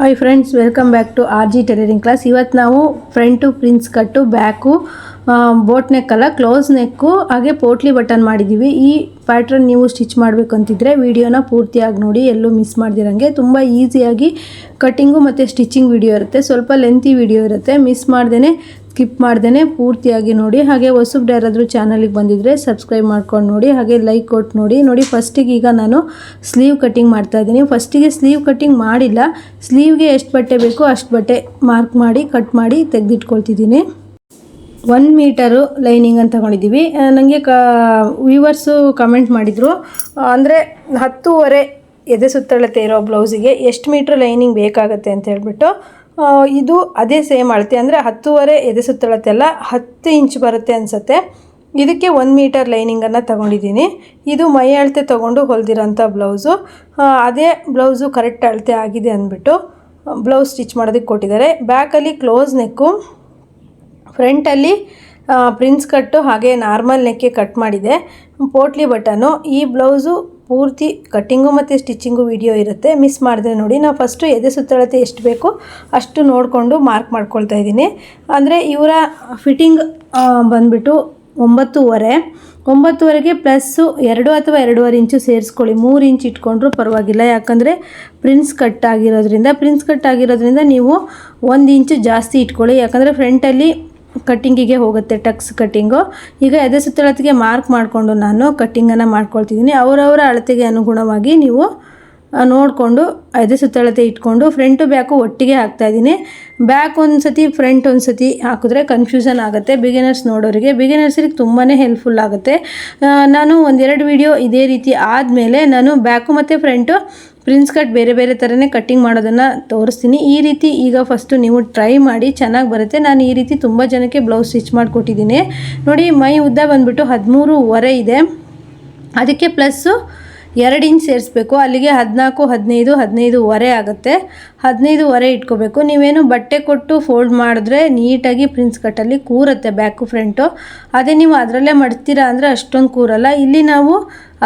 Hi friends welcome back to R G tailoring class ಇವತ್ತು ನಾವು front prince cut back boat ನೆಕ್ಕಲ್ಲ close neck ಹಾಗೆ potli button ಮಾಡಿದ್ದೀವಿ ಈ pattern ನೀವು ಸ್ಟಿಚ್ ಮಾಡಬೇಕು ಅಂತಿದ್ರೆ ವಿಡಿಯೋನ ಪೂರ್ತಿಯಾಗಿ ನೋಡಿ, ಎಲ್ಲೂ ಮಿಸ್ ಮಾಡ್ದಿರಂಗೆ. ತುಂಬ ಈಸಿಯಾಗಿ ಕಟ್ಟಿಂಗು ಮತ್ತು ಸ್ಟಿಚಿಂಗ್ ವಿಡಿಯೋ ಇರುತ್ತೆ. ಸ್ವಲ್ಪ ಲೆಂತಿ ವಿಡಿಯೋ ಇರುತ್ತೆ. ಮಿಸ್ ಮಾಡ್ದೇ ಸ್ಕಿಪ್ ಮಾಡ್ದೇ ಪೂರ್ತಿಯಾಗಿ ನೋಡಿ. ಹಾಗೆ ಹೊಸಬ್ರು ಯಾರಾದರೂ ಚಾನಲಿಗೆ ಬಂದಿದ್ದರೆ ಸಬ್ಸ್ಕ್ರೈಬ್ ಮಾಡ್ಕೊಂಡು ನೋಡಿ. ಹಾಗೆ ಲೈಕ್ ಕೊಟ್ಟು ನೋಡಿ. ನೋಡಿ, ಫಸ್ಟಿಗೆ ಈಗ ನಾನು ಸ್ಲೀವ್ ಕಟ್ಟಿಂಗ್ ಮಾಡ್ತಾ ಇದ್ದೀನಿ. ಫಸ್ಟಿಗೆ ಸ್ಲೀವ್ ಕಟ್ಟಿಂಗ್ ಮಾಡಿಲ್ಲ. ಸ್ಲೀವ್ಗೆ ಎಷ್ಟು ಬಟ್ಟೆ ಬೇಕೋ ಅಷ್ಟು ಬಟ್ಟೆ ಮಾರ್ಕ್ ಮಾಡಿ, ಕಟ್ ಮಾಡಿ ತೆಗೆದಿಟ್ಕೊಳ್ತಿದ್ದೀನಿ. ಒನ್ ಮೀಟರು ಲೈನಿಂಗ್ ಅಂತ ತಗೊಂಡಿದ್ದೀವಿ. ನನಗೆ ಕ, ವ್ಯೂವರ್ಸು ಕಮೆಂಟ್ ಮಾಡಿದರು. ಅಂದರೆ ಹತ್ತೂವರೆ ಎದೆ ಸುತ್ತಳತೆ ಇರೋ ಬ್ಲೌಸಿಗೆ ಎಷ್ಟು ಮೀಟ್ರ್ ಲೈನಿಂಗ್ ಬೇಕಾಗುತ್ತೆ ಅಂತ ಹೇಳ್ಬಿಟ್ಟು ಇದು ಅದೇ ಸೇಮ್ ಅಳತೆ. ಅಂದರೆ ಹತ್ತುವರೆ ಎದೆ ಸುತ್ತಳತೆ ಅಲ್ಲ ಹತ್ತು ಇಂಚ್ ಬರುತ್ತೆ ಅನಿಸುತ್ತೆ. ಇದಕ್ಕೆ ಒಂದು ಮೀಟರ್ ಲೈನಿಂಗನ್ನು ತಗೊಂಡಿದ್ದೀನಿ. ಇದು ಮೈ ಅಳತೆ ತೊಗೊಂಡು ಹೊಲ್ದಿರೋಂಥ ಬ್ಲೌಸು. ಅದೇ ಬ್ಲೌಸು ಕರೆಕ್ಟ್ ಅಳತೆ ಆಗಿದೆ ಅಂದ್ಬಿಟ್ಟು ಬ್ಲೌಸ್ ಸ್ಟಿಚ್ ಮಾಡೋದಕ್ಕೆ ಕೊಟ್ಟಿದ್ದಾರೆ. ಬ್ಯಾಕಲ್ಲಿ ಕ್ಲೋಸ್ ನೆಕ್ಕು ಫ್ರಂಟಲ್ಲಿ ಪ್ರಿನ್ಸ್ ಕಟ್ಟು ಹಾಗೆ ನಾರ್ಮಲ್ ನೆಕ್ಕೆ ಕಟ್ ಮಾಡಿದೆ. ಪೋಟ್ಲಿ ಬಟನು, ಈ ಬ್ಲೌಸು ಪೂರ್ತಿ ಕಟ್ಟಿಂಗು ಮತ್ತು ಸ್ಟಿಚ್ಚಿಂಗು ವಿಡಿಯೋ ಇರುತ್ತೆ. ಮಿಸ್ ಮಾಡಿದ್ರೆ ನೋಡಿ. ನಾವು ಫಸ್ಟು ಎದೆ ಸುತ್ತಳತೆ ಎಷ್ಟು ಬೇಕು ಅಷ್ಟು ನೋಡಿಕೊಂಡು ಮಾರ್ಕ್ ಮಾಡ್ಕೊಳ್ತಾ ಇದ್ದೀನಿ. ಅಂದರೆ ಇವರ ಫಿಟ್ಟಿಂಗ್ ಬಂದ್ಬಿಟ್ಟು ಒಂಬತ್ತೂವರೆ. ಒಂಬತ್ತುವರೆಗೆ ಪ್ಲಸ್ಸು ಎರಡು ಅಥವಾ ಎರಡೂವರೆ ಇಂಚು ಸೇರಿಸ್ಕೊಳ್ಳಿ. ಮೂರು ಇಂಚ್ ಇಟ್ಕೊಂಡ್ರೂ ಪರವಾಗಿಲ್ಲ. ಯಾಕಂದರೆ ಪ್ರಿನ್ಸ್ ಕಟ್ ಆಗಿರೋದ್ರಿಂದ ಪ್ರಿನ್ಸ್ ಕಟ್ ಆಗಿರೋದ್ರಿಂದ ನೀವು ಒಂದು ಇಂಚು ಜಾಸ್ತಿ ಇಟ್ಕೊಳ್ಳಿ. ಯಾಕಂದರೆ ಫ್ರಂಟಲ್ಲಿ ಕಟ್ಟಿಂಗಿಗೆ ಹೋಗುತ್ತೆ ಟಕ್ಸ್ ಕಟ್ಟಿಂಗು. ಈಗ ಎದೆ ಸುತ್ತಳತೆಗೆ ಮಾರ್ಕ್ ಮಾಡಿಕೊಂಡು ನಾನು ಕಟ್ಟಿಂಗನ್ನು ಮಾಡ್ಕೊಳ್ತಿದ್ದೀನಿ ಅವರವರ ಅಳತೆಗೆ ಅನುಗುಣವಾಗಿ ನೀವು ನೋಡಿಕೊಂಡು ಎದೆ ಸುತ್ತಳತೆ ಇಟ್ಕೊಂಡು ಫ್ರಂಟು ಬ್ಯಾಕು ಒಟ್ಟಿಗೆ ಹಾಕ್ತಾಯಿದ್ದೀನಿ ಬ್ಯಾಕ್ ಒಂದು ಸತಿ ಫ್ರಂಟ್ ಒಂದು ಸತಿ ಹಾಕಿದ್ರೆ ಕನ್ಫ್ಯೂಷನ್ ಆಗುತ್ತೆ. ಬಿಗಿನರ್ಸ್ ನೋಡೋರಿಗೆ ಬಿಗಿನರ್ಸಿಗೆ ತುಂಬಾ ಹೆಲ್ಪ್ಫುಲ್ ಆಗುತ್ತೆ. ನಾನು ಒಂದೆರಡು ವಿಡಿಯೋ ಇದೇ ರೀತಿ ಆದಮೇಲೆ ನಾನು ಬ್ಯಾಕು ಮತ್ತು ಫ್ರಂಟು ಪ್ರಿನ್ಸ್ ಕಟ್ ಬೇರೆ ಬೇರೆ ಥರನೇ ಕಟ್ಟಿಂಗ್ ಮಾಡೋದನ್ನು ತೋರಿಸ್ತೀನಿ. ಈ ರೀತಿ ಈಗ ಫಸ್ಟು ನೀವು ಟ್ರೈ ಮಾಡಿ ಚೆನ್ನಾಗಿ ಬರುತ್ತೆ. ನಾನು ಈ ರೀತಿ ತುಂಬ ಜನಕ್ಕೆ ಬ್ಲೌಸ್ ಸ್ಟಿಚ್ ಮಾಡಿಕೊಟ್ಟಿದ್ದೀನಿ. ನೋಡಿ, ಮೈ ಉದ್ದ ಬಂದ್ಬಿಟ್ಟು ಹದಿಮೂರುವರೆ ಇದೆ. ಅದಕ್ಕೆ ಪ್ಲಸ್ಸು ಎರಡು ಇಂಚ್ ಸೇರಿಸ್ಬೇಕು. ಅಲ್ಲಿಗೆ ಹದಿನಾಲ್ಕು, ಹದಿನೈದು, ಹದಿನೈದುವರೆ ಆಗುತ್ತೆ. ಹದಿನೈದುವರೆ ಇಟ್ಕೋಬೇಕು. ನೀವೇನು ಬಟ್ಟೆ ಕೊಟ್ಟು ಫೋಲ್ಡ್ ಮಾಡಿದ್ರೆ ನೀಟಾಗಿ ಪ್ರಿನ್ಸ್ ಕಟ್ಟಲ್ಲಿ ಕೂರುತ್ತೆ ಬ್ಯಾಕು ಫ್ರಂಟು ಅದೇ ನೀವು ಅದರಲ್ಲೇ ಮಡ್ತೀರಾ ಅಂದರೆ ಅಷ್ಟೊಂದು ಕೂರಲ್ಲ. ಇಲ್ಲಿ ನಾವು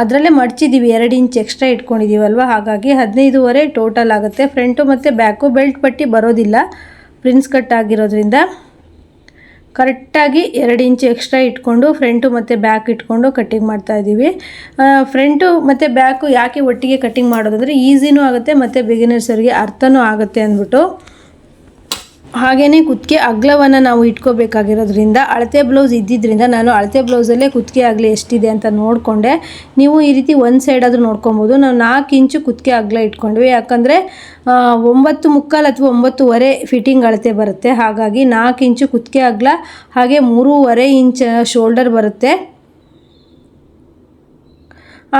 ಅದರಲ್ಲೇ ಮಡಚಿದ್ದೀವಿ ಎರಡು ಇಂಚ್ ಎಕ್ಸ್ಟ್ರಾ ಇಟ್ಕೊಂಡಿದ್ದೀವಲ್ವ ಹಾಗಾಗಿ ಹದಿನೈದುವರೆ ಟೋಟಲ್ ಆಗುತ್ತೆ. ಫ್ರಂಟು ಮತ್ತು ಬ್ಯಾಕು ಬೆಲ್ಟ್ ಪಟ್ಟಿ ಬರೋದಿಲ್ಲ ಪ್ರಿನ್ಸ್ ಕಟ್ ಆಗಿರೋದ್ರಿಂದ. ಕರೆಕ್ಟಾಗಿ ಎರಡು ಇಂಚ್ ಎಕ್ಸ್ಟ್ರಾ ಇಟ್ಕೊಂಡು ಫ್ರಂಟು ಮತ್ತು ಬ್ಯಾಕ್ ಇಟ್ಕೊಂಡು ಕಟ್ಟಿಂಗ್ ಮಾಡ್ತಾ ಇದ್ದೀವಿ ಫ್ರಂಟು ಮತ್ತು ಬ್ಯಾಕು ಯಾಕೆ ಒಟ್ಟಿಗೆ ಕಟ್ಟಿಂಗ್ ಮಾಡೋದಂದರೆ ಈಸಿನೂ ಆಗುತ್ತೆ, ಮತ್ತು ಬಿಗಿನರ್ಸರಿಗೆ ಅರ್ಥನೂ ಆಗುತ್ತೆ ಅಂದ್ಬಿಟ್ಟು. ಹಾಗೆಯೇ ಕುತ್ತಿಗೆ ಅಗ್ಲವನ್ನು ನಾವು ಇಟ್ಕೋಬೇಕಾಗಿರೋದ್ರಿಂದ ಅಳತೆ ಬ್ಲೌಸ್ ಇದ್ದಿದ್ದರಿಂದ ನಾನು ಅಳತೆ ಬ್ಲೌಸಲ್ಲೇ ಕುತ್ತಿಗೆ ಆಗಲಿ ಎಷ್ಟಿದೆ ಅಂತ ನೋಡಿಕೊಂಡೆ. ನೀವು ಈ ರೀತಿ ಒಂದು ಸೈಡಾದರೂ ನೋಡ್ಕೊಬೋದು. ನಾವು ನಾಲ್ಕು ಇಂಚು ಕುತ್ತಿಗೆ ಅಗ್ಲ ಇಟ್ಕೊಂಡ್ವಿ. ಯಾಕಂದರೆ ಒಂಬತ್ತು ಮುಕ್ಕಾಲು ಅಥವಾ ಒಂಬತ್ತುವರೆ ಫಿಟ್ಟಿಂಗ್ ಅಳತೆ ಬರುತ್ತೆ. ಹಾಗಾಗಿ ನಾಲ್ಕು ಇಂಚು ಕುತ್ತಿಗೆ ಅಗ್ಲ, ಹಾಗೆ ಮೂರುವರೆ ಇಂಚ್ ಶೋಲ್ಡರ್ ಬರುತ್ತೆ.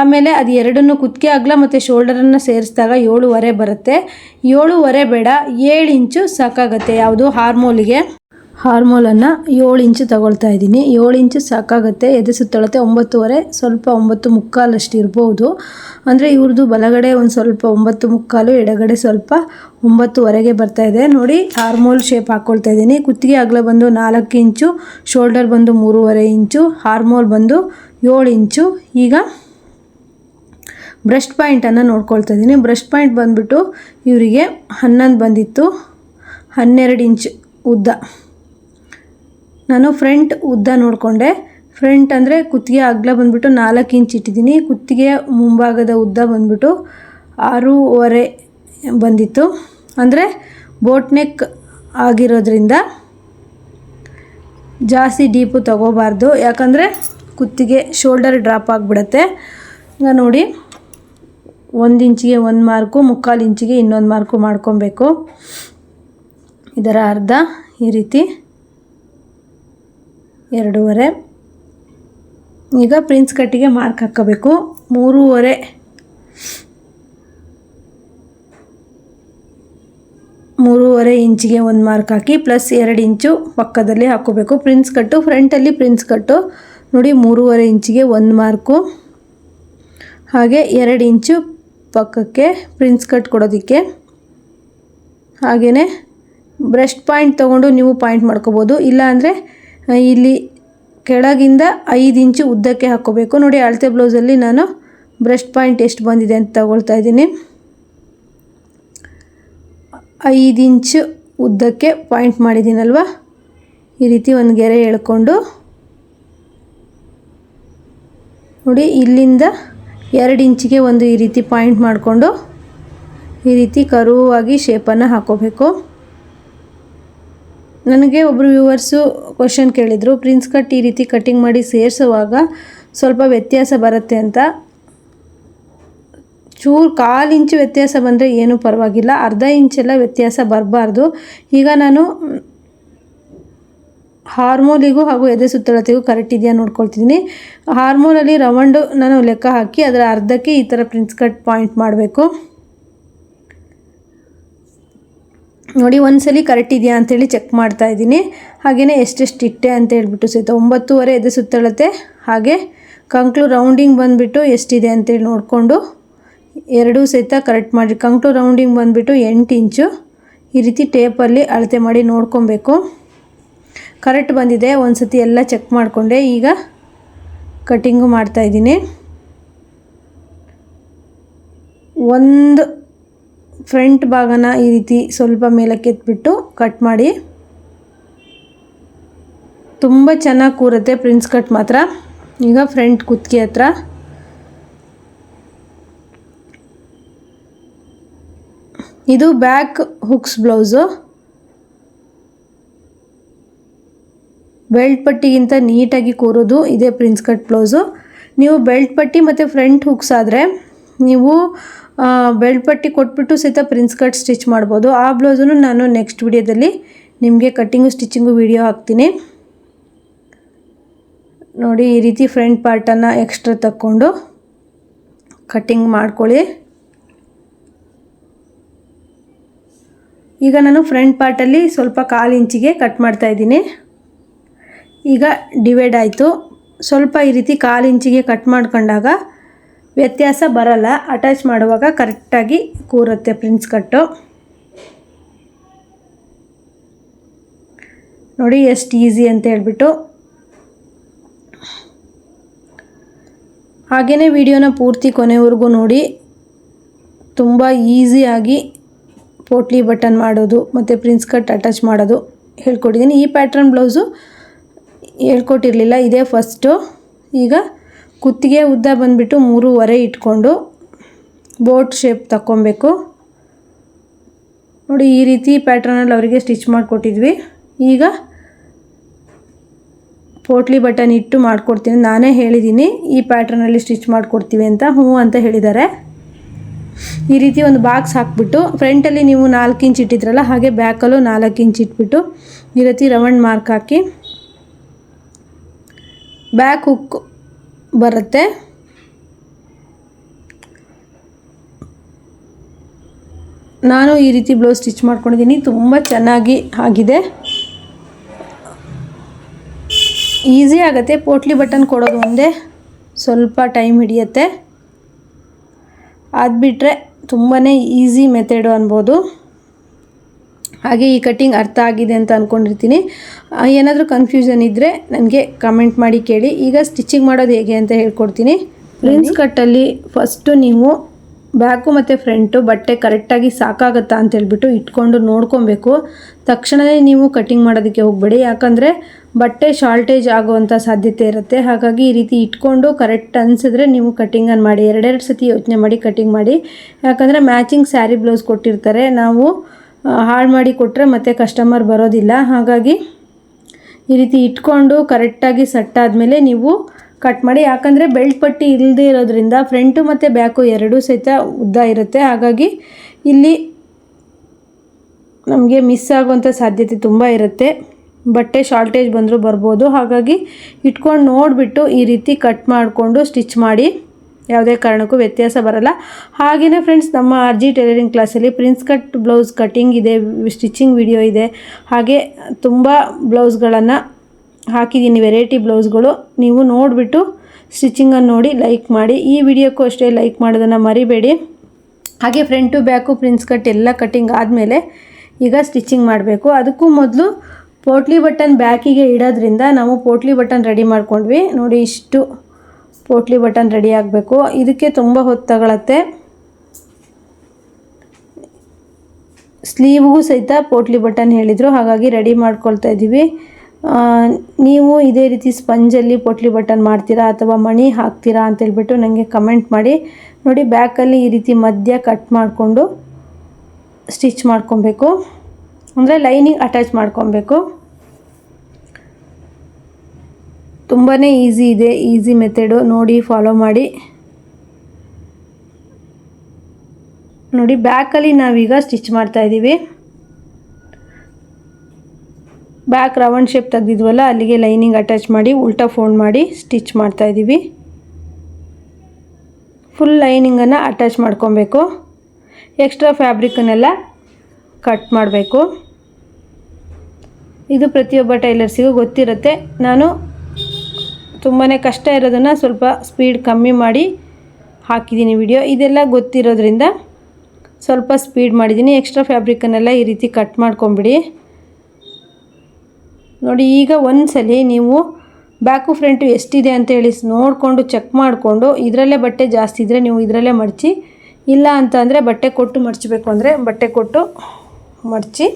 ಆಮೇಲೆ ಅದು ಎರಡನ್ನು ಕುತ್ತಿಗೆ ಅಗಲ ಮತ್ತು ಶೋಲ್ಡರನ್ನು ಸೇರಿಸಿದಾಗ ಏಳುವರೆ ಬರುತ್ತೆ. ಏಳುವರೆ ಬೇಡ, ಏಳು ಇಂಚು ಸಾಕಾಗತ್ತೆ ಯಾವುದು ಹಾರ್ಮೋಲಿಗೆ. ಹಾರ್ಮೋಲನ್ನು ಏಳು ಇಂಚು ತಗೊಳ್ತಾ ಇದ್ದೀನಿ. ಏಳು ಇಂಚು ಸಾಕಾಗುತ್ತೆ, ಎದೆ ಸುತ್ತಳತೆ ಒಂಬತ್ತುವರೆ, ಸ್ವಲ್ಪ ಒಂಬತ್ತು ಮುಕ್ಕಾಲಷ್ಟು ಇರ್ಬೋದು. ಅಂದರೆ ಇವ್ರದ್ದು ಬಲಗಡೆ ಒಂದು ಸ್ವಲ್ಪ ಒಂಬತ್ತು ಮುಕ್ಕಾಲು, ಎಡಗಡೆ ಸ್ವಲ್ಪ ಒಂಬತ್ತುವರೆಗೆ ಬರ್ತಾ ಇದೆ. ನೋಡಿ, ಹಾರ್ಮೋಲ್ ಶೇಪ್ ಹಾಕ್ಕೊಳ್ತಾ ಇದ್ದೀನಿ. ಕುತ್ತಿಗೆ ಅಗಲ ಬಂದು ನಾಲ್ಕು ಇಂಚು, ಶೋಲ್ಡರ್ ಬಂದು ಮೂರುವರೆ ಇಂಚು, ಹಾರ್ಮೋಲ್ ಬಂದು ಏಳು ಇಂಚು. ಈಗ ಬ್ರಷ್ ಪಾಯಿಂಟನ್ನು ನೋಡ್ಕೊಳ್ತಾ ಇದ್ದೀನಿ ಬ್ರಷ್ ಪಾಯಿಂಟ್ ಬಂದುಬಿಟ್ಟು ಇವರಿಗೆ ಹನ್ನೊಂದು ಬಂದಿತ್ತು. ಹನ್ನೆರಡು ಇಂಚ್ ಉದ್ದ. ನಾನು ಫ್ರಂಟ್ ಉದ್ದ ನೋಡಿಕೊಂಡೆ. ಫ್ರಂಟ್ ಅಂದರೆ ಕುತ್ತಿಗೆ ಅಗಲ ಬಂದುಬಿಟ್ಟು ನಾಲ್ಕು ಇಂಚ್ ಇಟ್ಟಿದ್ದೀನಿ ಕುತ್ತಿಗೆಯ ಮುಂಭಾಗದ ಉದ್ದ ಬಂದ್ಬಿಟ್ಟು ಆರೂವರೆ ಬಂದಿತ್ತು. ಅಂದರೆ ಬೋಟ್ ನೆಕ್ ಆಗಿರೋದ್ರಿಂದ ಜಾಸ್ತಿ ಡೀಪು ತಗೋಬಾರ್ದು. ಯಾಕಂದರೆ ಕುತ್ತಿಗೆ ಶೋಲ್ಡರ್ ಡ್ರಾಪ್ ಆಗಿಬಿಡುತ್ತೆ. ಈಗ ನೋಡಿ. ಒಂದು ಇಂಚಿಗೆ ಒಂದು ಮಾರ್ಕು, ಮುಕ್ಕಾಲು ಇಂಚಿಗೆ ಇನ್ನೊಂದು ಮಾರ್ಕು ಮಾಡ್ಕೊಬೇಕು. ಇದರ ಅರ್ಧ ಈ ರೀತಿ. ಎರಡೂವರೆ. ಈಗ ಪ್ರಿನ್ಸ್ ಕಟ್ಟಿಗೆ ಮಾರ್ಕ್ ಹಾಕ್ಕೋಬೇಕು ಮೂರುವರೆ. ಮೂರುವರೆ ಇಂಚಿಗೆ ಒಂದು ಮಾರ್ಕ್ ಹಾಕಿ ಪ್ಲಸ್ ಎರಡು ಇಂಚು ಪಕ್ಕದಲ್ಲಿ ಹಾಕೋಬೇಕು. ಪ್ರಿನ್ಸ್ ಕಟ್ಟು ಫ್ರಂಟಲ್ಲಿ ಪ್ರಿನ್ಸ್ ಕಟ್ಟು. ನೋಡಿ, ಮೂರುವರೆ ಇಂಚಿಗೆ ಒಂದು ಮಾರ್ಕು. ಹಾಗೆ ಎರಡು ಇಂಚು ಪಕ್ಕಕ್ಕೆ ಪ್ರಿನ್ಸ್ ಕಟ್ ಕೊಡೋದಕ್ಕೆ. ಹಾಗೆಯೇ ಬ್ರಷ್ ಪಾಯಿಂಟ್ ತೊಗೊಂಡು ನೀವು ಪಾಯಿಂಟ್ ಮಾಡ್ಕೋಬೋದು. ಇಲ್ಲಾಂದರೆ ಇಲ್ಲಿ ಕೆಳಗಿಂದ ಐದು ಇಂಚು ಉದ್ದಕ್ಕೆ ಹಾಕ್ಕೋಬೇಕು. ನೋಡಿ, ಅಳತೆ ಬ್ಲೌಸಲ್ಲಿ ನಾನು ಬ್ರಷ್ ಪಾಯಿಂಟ್ ಎಷ್ಟು ಬಂದಿದೆ ಅಂತ ತಗೊಳ್ತಾ ಇದ್ದೀನಿ. ಐದು ಇಂಚು ಉದ್ದಕ್ಕೆ ಪಾಯಿಂಟ್ ಮಾಡಿದ್ದೀನಲ್ವ? ಈ ರೀತಿ ಒಂದು ಗೆರೆ ಎಳ್ಕೊಂಡು. ನೋಡಿ, ಇಲ್ಲಿಂದ ಎರಡು ಇಂಚಿಗೆ ಒಂದು ಈ ರೀತಿ ಪಾಯಿಂಟ್ ಮಾಡಿಕೊಂಡು ಈ ರೀತಿ ಕರುವಾಗಿ ಶೇಪನ್ನು ಹಾಕೋಬೇಕು. ನನಗೆ ಒಬ್ಬರು ವ್ಯೂವರ್ಸು ಕ್ವಶನ್ ಕೇಳಿದರು ಪ್ರಿನ್ಸ್ ಕಟ್ ಈ ರೀತಿ ಕಟ್ಟಿಂಗ್ ಮಾಡಿ ಸೇರಿಸುವಾಗ ಸ್ವಲ್ಪ ವ್ಯತ್ಯಾಸ ಬರುತ್ತೆ ಅಂತ. ಚೂರು ಕಾಲು ಇಂಚು ವ್ಯತ್ಯಾಸ ಬಂದರೆ ಏನೂ ಪರವಾಗಿಲ್ಲ, ಅರ್ಧ ಇಂಚೆಲ್ಲ ವ್ಯತ್ಯಾಸ ಬರಬಾರ್ದು. ಈಗ ನಾನು ಹಾರ್ಮೋಲಿಗೂ ಹಾಗೂ ಎದೆ ಸುತ್ತಳತೆಗೂ ಕರೆಕ್ಟ್ ಇದೆಯಾ ನೋಡ್ಕೊಳ್ತಿದ್ದೀನಿ. ಹಾರ್ಮೋನಲ್ಲಿ ರೌಂಡು ನಾನು ಲೆಕ್ಕ ಹಾಕಿ ಅದರ ಅರ್ಧಕ್ಕೆ ಈ ಥರ ಪ್ರಿನ್ಸ್ ಕಟ್ ಪಾಯಿಂಟ್ ಮಾಡಬೇಕು. ನೋಡಿ ಒಂದ್ಸಲಿ ಕರೆಕ್ಟ್ ಇದೆಯಾ ಅಂಥೇಳಿ ಚೆಕ್ ಮಾಡ್ತಾ ಇದ್ದೀನಿ. ಹಾಗೆಯೇ ಎಷ್ಟೆಷ್ಟು ಇಟ್ಟೆ ಅಂತ ಹೇಳ್ಬಿಟ್ಟು ಸಹಿತ ಒಂಬತ್ತುವರೆ ಎದೆ ಸುತ್ತಳತೆ ಹಾಗೆ ಕಂಕ್ಳು ರೌಂಡಿಂಗ್ ಬಂದುಬಿಟ್ಟು ಎಷ್ಟಿದೆ ಅಂತೇಳಿ ನೋಡಿಕೊಂಡು ಎರಡೂ ಸಹಿತ ಕರೆಕ್ಟ್ ಮಾಡಿ ಕಂಕ್ಳು ರೌಂಡಿಂಗ್ ಬಂದುಬಿಟ್ಟು ಎಂಟು ಇಂಚು. ಈ ರೀತಿ ಟೇಪಲ್ಲಿ ಅಳತೆ ಮಾಡಿ ನೋಡ್ಕೊಬೇಕು. ಕರೆಕ್ಟ್ ಬಂದಿದೆ. ಒಂದು ಸತಿ ಎಲ್ಲ ಚೆಕ್ ಮಾಡಿಕೊಂಡೆ. ಈಗ ಕಟ್ಟಿಂಗು ಮಾಡ್ತಾಯಿದ್ದೀನಿ ಒಂದು ಫ್ರಂಟ್ ಭಾಗನ ಈ ರೀತಿ ಸ್ವಲ್ಪ ಮೇಲಕ್ಕೆ ಎತ್ಬಿಟ್ಟು ಕಟ್ ಮಾಡಿ. ತುಂಬ ಚೆನ್ನಾಗಿ ಕೂರುತ್ತೆ ಪ್ರಿನ್ಸ್ ಕಟ್ ಮಾತ್ರ. ಈಗ ಫ್ರಂಟ್ ಕುತ್ತಿಗೆ ಹತ್ರ. ಇದು ಬ್ಯಾಕ್ ಹುಕ್ಸ್ ಬ್ಲೌಸು. ಬೆಲ್ಟ್ ಪಟ್ಟಿಗಿಂತ ನೀಟಾಗಿ ಕೂರೋದು ಇದೇ ಪ್ರಿನ್ಸ್ ಕಟ್ ಬ್ಲೌಸು. ನೀವು ಬೆಲ್ಟ್ ಪಟ್ಟಿ ಮತ್ತು ಫ್ರಂಟ್ ಹುಕ್ಸ್ ಆದರೆ ನೀವು ಬೆಲ್ಟ್ ಪಟ್ಟಿ ಕೊಟ್ಬಿಟ್ಟು ಸಹಿತ ಪ್ರಿನ್ಸ್ ಕಟ್ ಸ್ಟಿಚ್ ಮಾಡ್ಬೋದು. ಆ ಬ್ಲೌಸನ್ನು ನಾನು ನೆಕ್ಸ್ಟ್ ವಿಡಿಯೋದಲ್ಲಿ ನಿಮಗೆ ಕಟ್ಟಿಂಗು ಸ್ಟಿಚಿಂಗು ವಿಡಿಯೋ ಹಾಕ್ತೀನಿ. ನೋಡಿ, ಈ ರೀತಿ ಫ್ರಂಟ್ ಪಾರ್ಟನ್ನು ಎಕ್ಸ್ಟ್ರಾ ತಕ್ಕೊಂಡು ಕಟ್ಟಿಂಗ್ ಮಾಡ್ಕೊಳ್ಳಿ. ಈಗ ನಾನು ಫ್ರಂಟ್ ಪಾರ್ಟಲ್ಲಿ ಸ್ವಲ್ಪ ಕಾಲು ಇಂಚಿಗೆ ಕಟ್ ಮಾಡ್ತಾ ಇದ್ದೀನಿ. ಈಗ ಡಿವೈಡ್ ಆಯಿತು. ಸ್ವಲ್ಪ ಈ ರೀತಿ ಕಾಲು ಇಂಚಿಗೆ ಕಟ್ ಮಾಡ್ಕೊಂಡಾಗ ವ್ಯತ್ಯಾಸ ಬರಲ್ಲ. ಅಟ್ಯಾಚ್ ಮಾಡುವಾಗ ಕರೆಕ್ಟಾಗಿ ಕೂರುತ್ತೆ ಪ್ರಿನ್ಸ್ ಕಟ್ಟು ನೋಡಿ ಎಷ್ಟು ಈಸಿ ಅಂತ ಹೇಳ್ಬಿಟ್ಟು. ಹಾಗೆಯೇ ವಿಡಿಯೋನ ಪೂರ್ತಿ ಕೊನೆವರೆಗೂ ನೋಡಿ. ತುಂಬ ಈಸಿಯಾಗಿ ಪೋಟ್ಲಿ ಬಟನ್ ಮಾಡೋದು, ಮತ್ತು ಪ್ರಿನ್ಸ್ ಕಟ್ ಅಟ್ಯಾಚ್ ಮಾಡೋದು ಹೇಳ್ಕೊಟ್ಟಿದ್ದೀನಿ. ಈ ಪ್ಯಾಟ್ರನ್ ಬ್ಲೌಸು ಹೇಳ್ಕೊಟ್ಟಿರಲಿಲ್ಲ. ಇದೇ ಫಸ್ಟು ಈಗ ಕುತ್ತಿಗೆ ಉದ್ದ ಬಂದುಬಿಟ್ಟು ಮೂರುವರೆ ಇಟ್ಕೊಂಡು ಬೋಟ್ ಶೇಪ್ ತಗೊಬೇಕು ನೋಡಿ ಈ ರೀತಿ ಪ್ಯಾಟ್ರನಲ್ಲಿ ಅವರಿಗೆ ಸ್ಟಿಚ್ ಮಾಡಿಕೊಟ್ಟಿದ್ವಿ. ಈಗ ಪೋಟ್ಲಿ ಬಟನ್ ಇಟ್ಟು ಮಾಡಿಕೊಡ್ತೀನಿ. ನಾನೇ ಹೇಳಿದ್ದೀನಿ ಈ ಪ್ಯಾಟ್ರನಲ್ಲಿ ಸ್ಟಿಚ್ ಮಾಡಿಕೊಡ್ತೀವಿ ಅಂತ ಹ್ಞೂ ಅಂತ ಹೇಳಿದ್ದಾರೆ. ಈ ರೀತಿ ಒಂದು ಬಾಕ್ಸ್ ಹಾಕ್ಬಿಟ್ಟು ಫ್ರಂಟಲ್ಲಿ ನೀವು ನಾಲ್ಕು ಇಂಚ್ ಇಟ್ಟಿದ್ರಲ್ಲ, ಹಾಗೆ ಬ್ಯಾಕಲ್ಲೂ ನಾಲ್ಕು ಇಂಚ್ ಇಟ್ಬಿಟ್ಟು ಈ ರೀತಿ ರೌಂಡ್ ಮಾರ್ಕ್ ಹಾಕಿ ಬ್ಯಾಕ್ ಹುಕ್ ಬರುತ್ತೆ. ನಾನು ಈ ರೀತಿ ಬ್ಲೌಸ್ ಸ್ಟಿಚ್ ಮಾಡ್ಕೊಂಡಿದ್ದೀನಿ. ತುಂಬ ಚೆನ್ನಾಗಿ ಆಗಿದೆ. ಈಸಿ ಆಗುತ್ತೆ. ಪೋಟ್ಲಿ ಬಟನ್ ಕೊಡೋದು ಒಂದೇ. ಸ್ವಲ್ಪ ಟೈಮ್ ಹಿಡಿಯುತ್ತೆ. ಅದು ಬಿಟ್ಟರೆ ತುಂಬಾ ಈಸಿ ಮೆಥಡು ಅನ್ಬೋದು. ಹಾಗೆ ಈ ಕಟ್ಟಿಂಗ್ ಅರ್ಥ ಆಗಿದೆ ಅಂತ ಅಂದ್ಕೊಂಡಿರ್ತೀನಿ ಏನಾದರೂ ಕನ್ಫ್ಯೂಷನ್ ಇದ್ದರೆ ನನಗೆ ಕಮೆಂಟ್ ಮಾಡಿ ಕೇಳಿ. ಈಗ ಸ್ಟಿಚಿಂಗ್ ಮಾಡೋದು ಹೇಗೆ ಅಂತ ಹೇಳ್ಕೊಡ್ತೀನಿ. ಪ್ರಿನ್ಸ್ ಕಟ್ಟಲ್ಲಿ ಫಸ್ಟು ನೀವು ಬ್ಯಾಕು ಮತ್ತು ಫ್ರಂಟು ಬಟ್ಟೆ ಕರೆಕ್ಟಾಗಿ ಸಾಕಾಗತ್ತಾ ಅಂತ ಹೇಳ್ಬಿಟ್ಟು ಇಟ್ಕೊಂಡು ನೋಡ್ಕೊಬೇಕು. ತಕ್ಷಣವೇ ನೀವು ಕಟ್ಟಿಂಗ್ ಮಾಡೋದಕ್ಕೆ ಹೋಗಬೇಡಿ. ಯಾಕಂದರೆ ಬಟ್ಟೆ ಶಾರ್ಟೇಜ್ ಆಗುವಂಥ ಸಾಧ್ಯತೆ ಇರುತ್ತೆ. ಹಾಗಾಗಿ ಈ ರೀತಿ ಇಟ್ಕೊಂಡು ಕರೆಕ್ಟ್ ಅನಿಸಿದ್ರೆ ನೀವು ಕಟ್ಟಿಂಗನ್ನು ಮಾಡಿ. ಎರಡೆರಡು ಸತಿ ಯೋಚನೆ ಮಾಡಿ ಕಟ್ಟಿಂಗ್ ಮಾಡಿ. ಯಾಕಂದರೆ ಮ್ಯಾಚಿಂಗ್ ಸ್ಯಾರಿ ಬ್ಲೌಸ್ ಕೊಟ್ಟಿರ್ತಾರೆ. ನಾವು ಹಾಳು ಮಾಡಿ ಕೊಟ್ಟರೆ ಮತ್ತೆ ಕಸ್ಟಮರ್ ಬರೋದಿಲ್ಲ. ಹಾಗಾಗಿ ಈ ರೀತಿ ಇಟ್ಕೊಂಡು ಕರೆಕ್ಟಾಗಿ ಸಟ್ಟಾದಮೇಲೆ ನೀವು ಕಟ್ ಮಾಡಿ, ಯಾಕಂದರೆ ಬೆಲ್ಟ್ ಪಟ್ಟಿ ಇಲ್ಲದೆ ಇರೋದ್ರಿಂದ ಫ್ರಂಟು ಮತ್ತು ಬ್ಯಾಕು ಎರಡೂ ಸಹಿತ ಉದ್ದ ಇರುತ್ತೆ. ಹಾಗಾಗಿ ಇಲ್ಲಿ ನಮಗೆ ಮಿಸ್ ಆಗುವಂಥ ಸಾಧ್ಯತೆ ತುಂಬ ಇರುತ್ತೆ. ಬಟ್ಟೆ ಶಾರ್ಟೇಜ್ ಬಂದರೂ ಬರ್ಬೋದು. ಹಾಗಾಗಿ ಇಟ್ಕೊಂಡು ನೋಡಿಬಿಟ್ಟು ಈ ರೀತಿ ಕಟ್ ಮಾಡಿಕೊಂಡು ಸ್ಟಿಚ್ ಮಾಡಿ. ಯಾವುದೇ ಕಾರಣಕ್ಕೂ ವ್ಯತ್ಯಾಸ ಬರಲ್ಲ. ಹಾಗೆಯೇ ಫ್ರೆಂಡ್ಸ್ ನಮ್ಮ ಆರ್ ಜಿ ಟೈಲರಿಂಗ್ ಕ್ಲಾಸಲ್ಲಿ ಪ್ರಿನ್ಸ್ ಕಟ್ ಬ್ಲೌಸ್ ಕಟ್ಟಿಂಗ್ ಇದೆ ಸ್ಟಿಚಿಂಗ್ ವಿಡಿಯೋ ಇದೆ. ಹಾಗೆ ತುಂಬ ಬ್ಲೌಸ್ಗಳನ್ನು ಹಾಕಿದ್ದೀನಿ ವೆರೈಟಿ ಬ್ಲೌಸ್ಗಳು ನೀವು ನೋಡಿಬಿಟ್ಟು ಸ್ಟಿಚಿಂಗನ್ನು ನೋಡಿ ಲೈಕ್ ಮಾಡಿ. ಈ ವಿಡಿಯೋಕ್ಕೂ ಅಷ್ಟೇ ಲೈಕ್ ಮಾಡೋದನ್ನು ಮರಿಬೇಡಿ. ಹಾಗೆ front to back prince cut ಎಲ್ಲ ಕಟ್ಟಿಂಗ್ ಆದಮೇಲೆ ಈಗ ಸ್ಟಿಚಿಂಗ್ ಮಾಡಬೇಕು. ಅದಕ್ಕೂ ಮೊದಲು ಪೋಟ್ಲಿ ಬಟನ್ ಬ್ಯಾಕಿಗೆ ಇಡೋದ್ರಿಂದ ನಾವು ಪೋಟ್ಲಿ ಬಟನ್ ರೆಡಿ ಮಾಡ್ಕೊಂಡ್ವಿ. ನೋಡಿ ಇಷ್ಟು ಪೋಟ್ಲಿ ಬಟನ್ ರೆಡಿ ಆಗಬೇಕು. ಇದಕ್ಕೆ ತುಂಬ ಹೊತ್ತು ತಗೊಳತ್ತೆ. ಸ್ಲೀವ್ಗೂ ಸಹಿತ ಪೋಟ್ಲಿ ಬಟನ್ ಹೇಳಿದರು, ಹಾಗಾಗಿ ರೆಡಿ ಮಾಡ್ಕೊಳ್ತಾ ಇದ್ದೀವಿ. ನೀವು ಇದೇ ರೀತಿ ಸ್ಪಂಜಲ್ಲಿ ಪೋಟ್ಲಿ ಬಟನ್ ಮಾಡ್ತೀರಾ ಅಥವಾ ಮಣಿ ಹಾಕ್ತೀರಾ ಅಂತೇಳ್ಬಿಟ್ಟು ನನಗೆ ಕಮೆಂಟ್ ಮಾಡಿ. ನೋಡಿ, ಬ್ಯಾಕಲ್ಲಿ ಈ ರೀತಿ ಮಧ್ಯ ಕಟ್ ಮಾಡಿಕೊಂಡು ಸ್ಟಿಚ್ ಮಾಡ್ಕೊಬೇಕು. ಅಂದರೆ ಲೈನಿಂಗ್ ಅಟ್ಯಾಚ್ ಮಾಡ್ಕೊಬೇಕು. ತುಂಬಾ ಈಸಿ ಇದೆ ಈಸಿ ಮೆಥಡು ನೋಡಿ ಫಾಲೋ ಮಾಡಿ. ನೋಡಿ ಬ್ಯಾಕಲ್ಲಿ ನಾವೀಗ ಸ್ಟಿಚ್ ಮಾಡ್ತಾಯಿದ್ದೀವಿ ಬ್ಯಾಕ್ ರೌಂಡ್ ಶೇಪ್ ತೆಗೆದಿದ್ವಲ್ಲ, ಅಲ್ಲಿಗೆ ಲೈನಿಂಗ್ ಅಟ್ಯಾಚ್ ಮಾಡಿ, ಉಲ್ಟಾ ಫೋಲ್ಡ್ ಮಾಡಿ ಸ್ಟಿಚ್ ಮಾಡ್ತಾಯಿದ್ದೀವಿ ಫುಲ್ ಲೈನಿಂಗನ್ನು ಅಟ್ಯಾಚ್ ಮಾಡ್ಕೊಬೇಕು. ಎಕ್ಸ್ಟ್ರಾ ಫ್ಯಾಬ್ರಿಕನ್ನೆಲ್ಲ ಕಟ್ ಮಾಡಬೇಕು. ಇದು ಪ್ರತಿಯೊಬ್ಬ ಟೈಲರ್ಸಿಗೂ ಗೊತ್ತಿರುತ್ತೆ. ನಾನು ತುಂಬಾ ಕಷ್ಟ ಇರೋದನ್ನು ಸ್ವಲ್ಪ ಸ್ಪೀಡ್ ಕಮ್ಮಿ ಮಾಡಿ ಹಾಕಿದ್ದೀನಿ ವಿಡಿಯೋ ಇದೆಲ್ಲ ಗೊತ್ತಿರೋದ್ರಿಂದ ಸ್ವಲ್ಪ ಸ್ಪೀಡ್ ಮಾಡಿದ್ದೀನಿ ಎಕ್ಸ್ಟ್ರಾ ಫ್ಯಾಬ್ರಿಕನ್ನೆಲ್ಲ ಈ ರೀತಿ ಕಟ್ ಮಾಡ್ಕೊಂಬಿಡಿ. ನೋಡಿ, ಈಗ ಒಂದ್ಸಲಿ ನೀವು ಬ್ಯಾಕು ಫ್ರಂಟು ಎಷ್ಟಿದೆ ಅಂತ ಹೇಳಿ ನೋಡಿಕೊಂಡು ಚೆಕ್ ಮಾಡಿಕೊಂಡು, ಇದರಲ್ಲೇ ಬಟ್ಟೆ ಜಾಸ್ತಿ ಇದ್ದರೆ ನೀವು ಇದರಲ್ಲೇ ಮಡಚಿ, ಇಲ್ಲ ಅಂತ ಅಂದರೆ ಬಟ್ಟೆ ಕೊಟ್ಟು ಮಡಚಬೇಕು ಅಂದರೆ ಬಟ್ಟೆ ಕೊಟ್ಟು ಮಡಚಿ.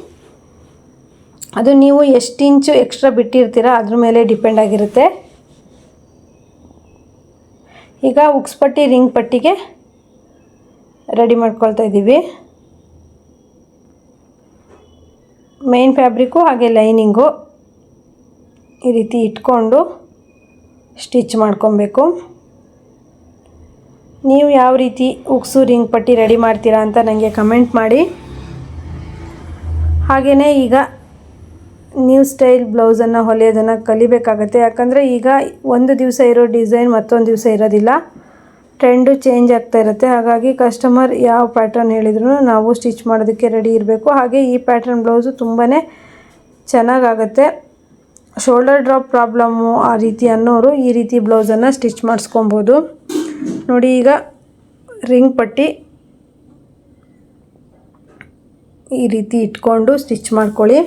ಅದು ನೀವು ಎಷ್ಟು ಇಂಚು ಎಕ್ಸ್ಟ್ರಾ ಬಿಟ್ಟಿರ್ತೀರ ಅದ್ರ ಮೇಲೆ ಡಿಪೆಂಡ್ ಆಗಿರುತ್ತೆ. ಈಗ ಉಕ್ಸ್ ಪಟ್ಟಿ, ರಿಂಗ್ ಪಟ್ಟಿಗೆ ರೆಡಿ ಮಾಡ್ಕೊಳ್ತಾ ಇದ್ದೀವಿ. ಮೇನ್ ಫ್ಯಾಬ್ರಿಕ್ಕು ಹಾಗೆ ಲೈನಿಂಗು ಈ ರೀತಿ ಇಟ್ಕೊಂಡು ಸ್ಟಿಚ್ ಮಾಡ್ಕೊಬೇಕು. ನೀವು ಯಾವ ರೀತಿ ಉಕ್ಸು, ರಿಂಗ್ ಪಟ್ಟಿ ರೆಡಿ ಮಾಡ್ತೀರಾ ಅಂತ ನನಗೆ ಕಮೆಂಟ್ ಮಾಡಿ. ಹಾಗೆಯೇ ಈಗ ನ್ಯೂ ಸ್ಟೈಲ್ ಬ್ಲೌಸನ್ನು ಹೊಲಿಯೋದನ್ನು ಕಲಿಬೇಕಾಗತ್ತೆ. ಯಾಕಂದರೆ ಈಗ ಒಂದು ದಿವಸ ಇರೋ ಡಿಸೈನ್ ಮತ್ತೊಂದು ದಿವಸ ಇರೋದಿಲ್ಲ. ಟ್ರೆಂಡು ಚೇಂಜ್ ಆಗ್ತಾ ಇರುತ್ತೆ. ಹಾಗಾಗಿ ಕಸ್ಟಮರ್ ಯಾವ ಪ್ಯಾಟರ್ನ್ ಹೇಳಿದ್ರು ನಾವು ಸ್ಟಿಚ್ ಮಾಡೋದಕ್ಕೆ ರೆಡಿ ಇರಬೇಕು. ಹಾಗೆ ಈ ಪ್ಯಾಟರ್ನ್ ಬ್ಲೌಸು ತುಂಬಾ ಚೆನ್ನಾಗಾಗತ್ತೆ. ಶೋಲ್ಡರ್ ಡ್ರಾಪ್ ಪ್ರಾಬ್ಲಮ್ಮು ಆ ರೀತಿ ಅನ್ನೋರು ಈ ರೀತಿ ಬ್ಲೌಸನ್ನು ಸ್ಟಿಚ್ ಮಾಡಿಸ್ಕೊಬೋದು. ನೋಡಿ ಈಗ ರಿಂಗ್ ಪಟ್ಟಿ ಈ ರೀತಿ ಇಟ್ಕೊಂಡು ಸ್ಟಿಚ್ ಮಾಡ್ಕೊಳ್ಳಿ.